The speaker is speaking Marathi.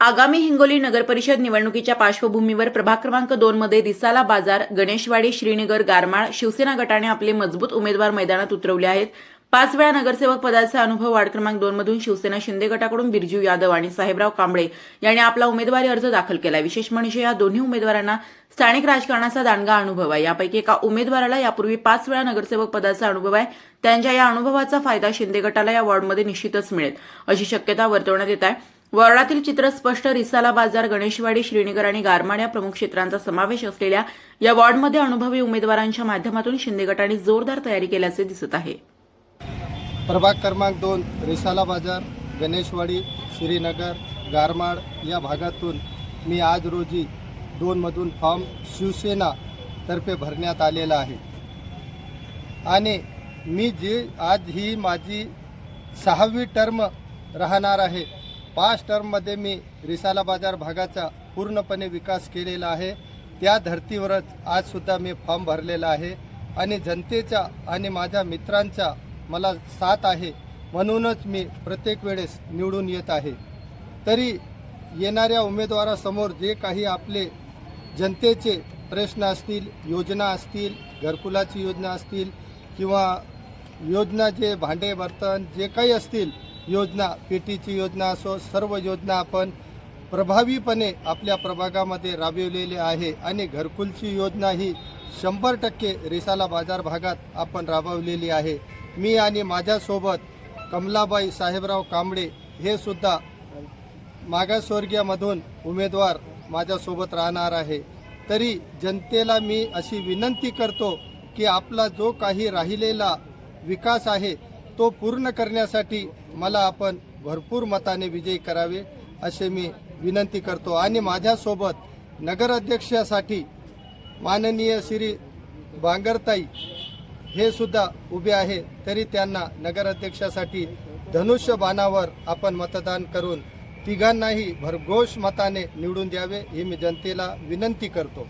आगामी हिंगोली नगरपरिषद निवडणुकीच्या पार्श्वभूमीवर प्रभाग क्रमांक दोन मध्ये दिसाला बाजार गणेशवाडी श्रीनगर गारमाळ शिवसेना गटाने आपले मजबूत उमेदवार मैदानात उतरवले आहेत. पाच वेळा नगरसेवक पदाचा अनुभव वार्ड क्रमांक दोन मधून शिवसेना शिंदे गटाकडून बिरजू यादव आणि साहेबराव कांबळे यांनी आपला उमेदवारी अर्ज दाखल केला. विशेष म्हणजे या दोन्ही उमेदवारांना स्थानिक राजकारणाचा दांडगा अनुभव आहे. यापैकी एका उमेदवाराला यापूर्वी पाच वेळा नगरसेवक पदाचा अनुभव आहे. त्यांच्या या अनुभवाचा फायदा शिंदे गटाला या वॉर्डमध्ये निश्चितच मिळेल अशी शक्यता वर्तवण्यात येत आहे. वर्णातील चित्र स्पष्ट रिसाला बाजार गणेशवाडी श्रीनगर आणि गारमाड या प्रमुख क्षेत्रांचा समावेश असलेल्या या वॉर्डमध्ये अनुभवी उमेदवारांच्या माध्यमातून शिंदे गटाने जोरदार तयारी केल्याचे दिसत आहे. प्रभाग क्रमांक दोन रिसाला बाजार गणेशवाडी श्रीनगर गारमाड या भागातून मी आज रोजी दोनमधून फॉर्म शिवसेना तर्फे भरण्यात आलेला आहे. आणि मी जी आज ही माझी सहावी टर्म राहणार आहे पाच टर्ममध्ये मी रिसाला बाजार भागाचा पूर्णपणे विकास केलेला आहे. त्या धर्तीवरच आजसुद्धा मी फॉर्म भरलेला आहे. आणि जनतेचा आणि माझ्या मित्रांचा मला साथ आहे म्हणूनच मी प्रत्येक वेळेस निवडून येत आहे. तरी येणाऱ्या उमेदवारासमोर जे काही आपले जनतेचे प्रश्न असतील योजना असतील घरकुलाची योजना असतील किंवा योजना जे भांडे बर्तन जे काही असतील योजना पेटीची योजना असो सर्व योजना आपण प्रभावीपणे आपल्या प्रभागामध्ये राबविलेली आहे. आणि घरकुलची योजना ही शंभर टक्के रिसाला बाजार भागात आपण राबवलेली आहे. मी आणि माझ्यासोबत कमलाबाई साहेबराव कांबळे हे सुद्धा मागासवर्गीयामधून उमेदवार माझ्यासोबत राहणार आहे. तरी जनतेला मी अशी विनंती करतो की आपला जो काही राहिलेला विकास आहे तो पूर्ण करण्यासाठी मला आपण भरपूर मताने विजयी करावे असे मी विनंती करतो. आणि माझ्यासोबत नगराध्यक्षासाठी माननीय श्री बांगरताई हे सुद्धा उभे आहे तरी त्यांना नगराध्यक्षासाठी धनुष्य बाणावर आपण मतदान करून तिघांनाही भरघोष मताने निवडून द्यावे ही मी जनतेला विनंती करतो.